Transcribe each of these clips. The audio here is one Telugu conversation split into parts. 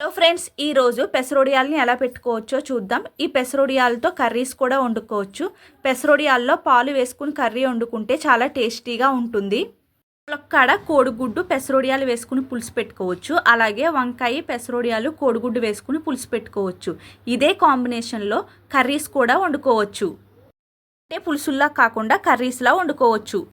హలో ఫ్రెండ్స్ ఈరోజు పెసరొడియాల్ని ఎలా పెట్టుకోవచ్చో చూద్దాం. ఈ పెసరొడియాలతో కర్రీస్ కూడా వండుకోవచ్చు. పెసరొడియాల్లో పాలు వేసుకుని కర్రీ వండుకుంటే చాలా టేస్టీగా ఉంటుంది. ములక్కాడ కోడిగుడ్డు పెసరొడియాలు వేసుకుని పులుసు పెట్టుకోవచ్చు. అలాగే వంకాయ పెసరొడియాలు కోడిగుడ్డు వేసుకుని పులుసు పెట్టుకోవచ్చు. ఇదే కాంబినేషన్లో కర్రీస్ కూడా వండుకోవచ్చు. అంటే పులుసుల్లా కాకుండా కర్రీస్లా వండుకోవచ్చు.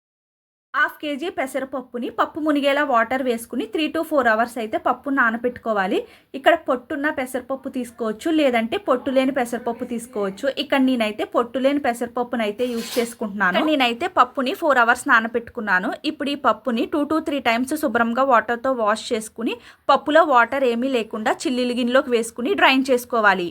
హాఫ్ కేజీ పెసరపప్పుని పప్పు మునిగేలా వాటర్ వేసుకుని త్రీ టు ఫోర్ అవర్స్ అయితే పప్పు నానబెట్టుకోవాలి ఇక్కడ పొట్టున్న పెసరపప్పు తీసుకోవచ్చు లేదంటే పొట్టు లేని పెసరపప్పు తీసుకోవచ్చు. ఇక్కడ నేనైతే పొట్టు లేని పెసరపప్పుని అయితే యూజ్ చేసుకుంటున్నాను. నేనైతే పప్పుని ఫోర్ అవర్స్ నానబెట్టుకున్నాను ఇప్పుడు ఈ పప్పుని టూ టు త్రీ టైమ్స్ శుభ్రంగా వాటర్తో వాష్ చేసుకుని పప్పులో వాటర్ ఏమీ లేకుండా చిల్లీలు గిన్నెలోకి వేసుకుని డ్రైన్ చేసుకోవాలి.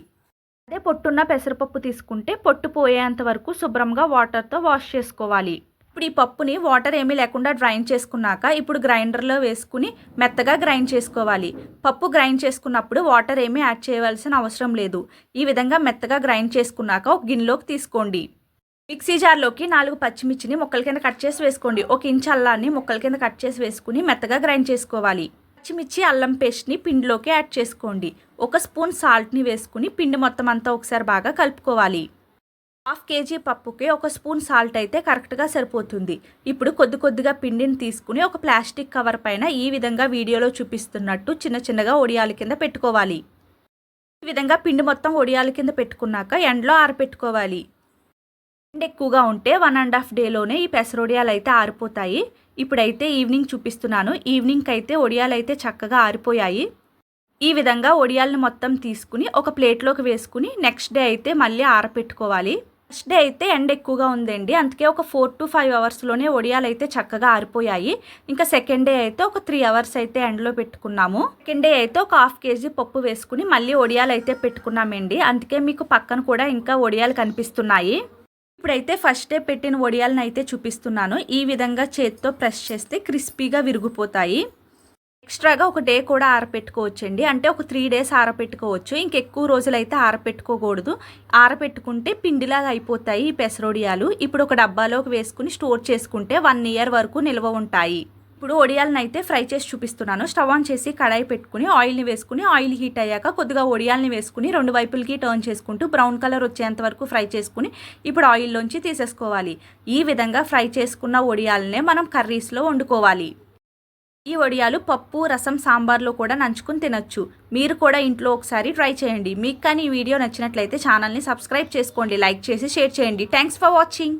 అదే పొట్టున్న పెసరపప్పు తీసుకుంటే పొట్టు పోయేంత వరకు శుభ్రంగా వాటర్తో వాష్ చేసుకోవాలి. ఇప్పుడు ఈ పప్పుని వాటర్ ఏమీ లేకుండా గ్రైండ్ చేసుకున్నాక ఇప్పుడు గ్రైండర్లో వేసుకుని మెత్తగా గ్రైండ్ చేసుకోవాలి. పప్పు గ్రైండ్ చేసుకున్నప్పుడు వాటర్ ఏమీ యాడ్ చేయవలసిన అవసరం లేదు. ఈ విధంగా మెత్తగా గ్రైండ్ చేసుకున్నాక ఒక గిన్నెలోకి తీసుకోండి. మిక్సీ జార్లోకి నాలుగు పచ్చిమిర్చిని ముక్కల కింద కట్ చేసి వేసుకోండి. ఒక ఇంచ్ అల్లాన్ని ముక్కల కింద కట్ చేసి వేసుకుని మెత్తగా గ్రైండ్ చేసుకోవాలి. పచ్చిమిర్చి అల్లం పేస్ట్ని పిండిలోకి యాడ్ చేసుకోండి. ఒక స్పూన్ సాల్ట్ని వేసుకుని పిండి మొత్తం అంతా ఒకసారి బాగా కలుపుకోవాలి. హాఫ్ కేజీ పప్పుకి ఒక స్పూన్ సాల్ట్ అయితే కరెక్ట్గా సరిపోతుంది. ఇప్పుడు కొద్ది కొద్దిగా పిండిని తీసుకుని ఒక ప్లాస్టిక్ కవర్ పైన ఈ విధంగా వీడియోలో చూపిస్తున్నట్టు చిన్న చిన్నగా ఒడియాల కింద పెట్టుకోవాలి. ఈ విధంగా పిండి మొత్తం ఒడియాల కింద పెట్టుకున్నాక ఎండలో ఆరపెట్టుకోవాలి. ఎండ ఎక్కువగా ఉంటే వన్ అండ్ హాఫ్ డేలోనే ఈ పెసరొడియాలు అయితే ఆరిపోతాయి. ఇప్పుడైతే ఈవినింగ్ చూపిస్తున్నాను. ఈవినింగ్కి అయితే ఒడియాలు అయితే చక్కగా ఆరిపోయాయి. ఈ విధంగా ఒడియాలను మొత్తం తీసుకుని ఒక ప్లేట్లోకి వేసుకుని నెక్స్ట్ డే అయితే మళ్ళీ ఆరపెట్టుకోవాలి. ఫస్ట్ డే అయితే ఎండ ఎక్కువగా ఉందండి. అందుకే ఒక ఫోర్ టు ఫైవ్ అవర్స్లోనే ఒడియాలు అయితే చక్కగా ఆరిపోయాయి. ఇంకా సెకండ్ డే అయితే ఒక త్రీ అవర్స్ అయితే ఎండలో పెట్టుకున్నాము. సెకండ్ డే అయితే ఒక హాఫ్ కేజీ పప్పు వేసుకుని మళ్ళీ ఒడియాలు అయితే పెట్టుకున్నామండి. అందుకే మీకు పక్కన కూడా ఇంకా ఒడియాలు కనిపిస్తున్నాయి. ఇప్పుడైతే ఫస్ట్ డే పెట్టిన ఒడియాలను అయితే చూపిస్తున్నాను. ఈ విధంగా చేతితో ప్రెస్ చేస్తే క్రిస్పీగా విరిగిపోతాయి. ఎక్స్ట్రాగా ఒక డే కూడా ఆరపెట్టుకోవచ్చండి. అంటే ఒక త్రీ డేస్ ఆరపెట్టుకోవచ్చు. ఇంకెక్కువ రోజులైతే ఆరపెట్టుకోకూడదు. ఆరపెట్టుకుంటే పిండిలాగా అయిపోతాయి ఈ పెసరొడియాలు. ఇప్పుడు ఒక డబ్బాలోకి వేసుకుని స్టోర్ చేసుకుంటే వన్ ఇయర్ వరకు నిల్వ ఉంటాయి. ఇప్పుడు ఒడియాలను అయితే ఫ్రై చేసి చూపిస్తున్నాను. స్టవ్ ఆన్ చేసి కడాయి పెట్టుకుని ఆయిల్ని వేసుకుని ఆయిల్ హీట్ అయ్యాక కొద్దిగా ఒడియాలని వేసుకుని రెండు వైపులకి టర్న్ చేసుకుంటూ బ్రౌన్ కలర్ వచ్చేంత వరకు ఫ్రై చేసుకుని ఇప్పుడు ఆయిల్లోంచి తీసేసుకోవాలి. ఈ విధంగా ఫ్రై చేసుకున్న ఒడియాలనే మనం కర్రీస్లో వండుకోవాలి. ఈ వడియాలు పప్పు రసం సాంబార్లో కూడా నంచుకుని తినొచ్చు. మీరు కూడా ఇంట్లో ఒకసారి ట్రై చేయండి. మీకు కానీ ఈ వీడియో నచ్చినట్లయితే ఛానల్ని సబ్స్క్రైబ్ చేసుకోండి లైక్ చేసి షేర్ చేయండి. Thanks for watching